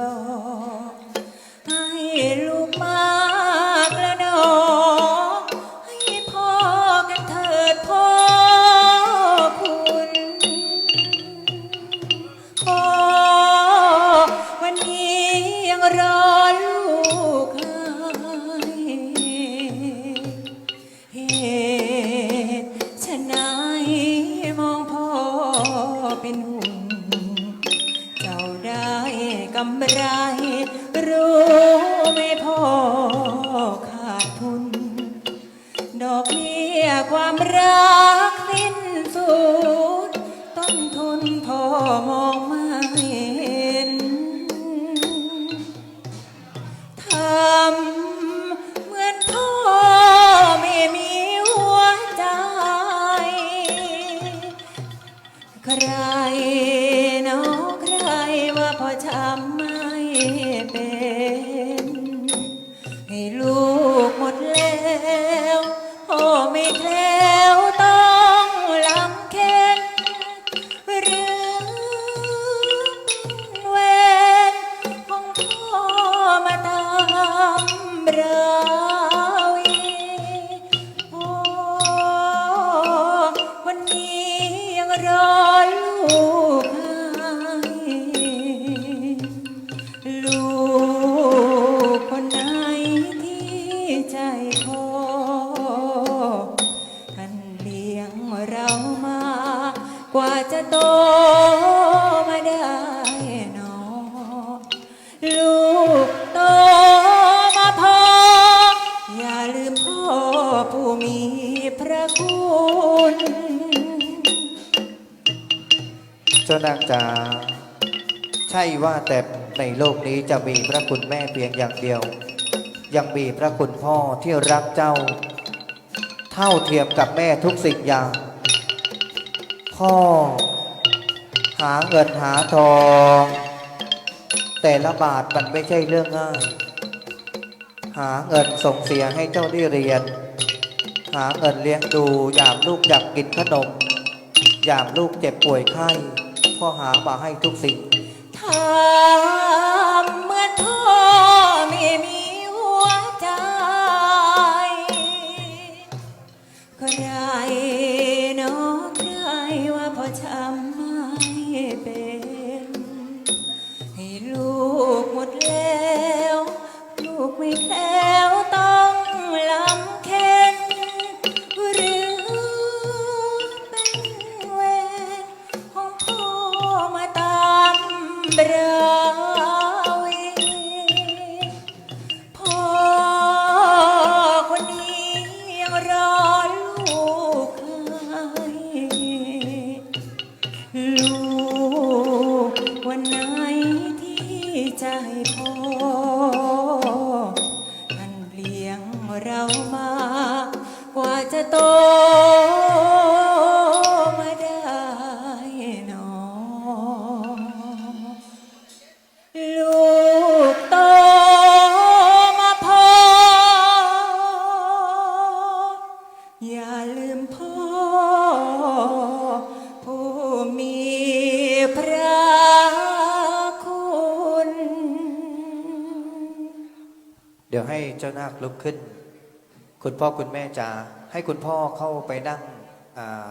รีำไร รู้ไม่พอขาดทุน ดอกเบี้ยความรัก กว่าจะโตมาได้หนอลูกโตมาพอ อย่าลืมพ่อผู้มีพระคุณเจ้านางจ๋าใช่ว่าแต่ในโลกนี้จะมีพระคุณแม่เพียงอย่างเดียว ยังมีพระคุณพ่อที่รักเจ้า เท่าเทียมกับแม่ทุกสิ่งอย่าง พ่อหาเงินหาทอง แต่ละบาทมันไม่ใช่เรื่องง่าย หาเงินส่งเสียให้เจ้าได้เรียน หาเงินเลี้ยงดูยามลูกอยากกินขนมยามลูกเจ็บป่วยไข้พ่อหามาให้ทุกสิ่งทำ ราวีพ่อคนนี้ยังรอลูกให้ลูกวันไหนที่ใจพ่อท่านเลี้ยงเรามากว่าจะโต เดี๋ยวให้เจ้านาคลุกขึ้น คุณพ่อคุณแม่จ๋าให้คุณพ่อเข้าไปนั่งอ่า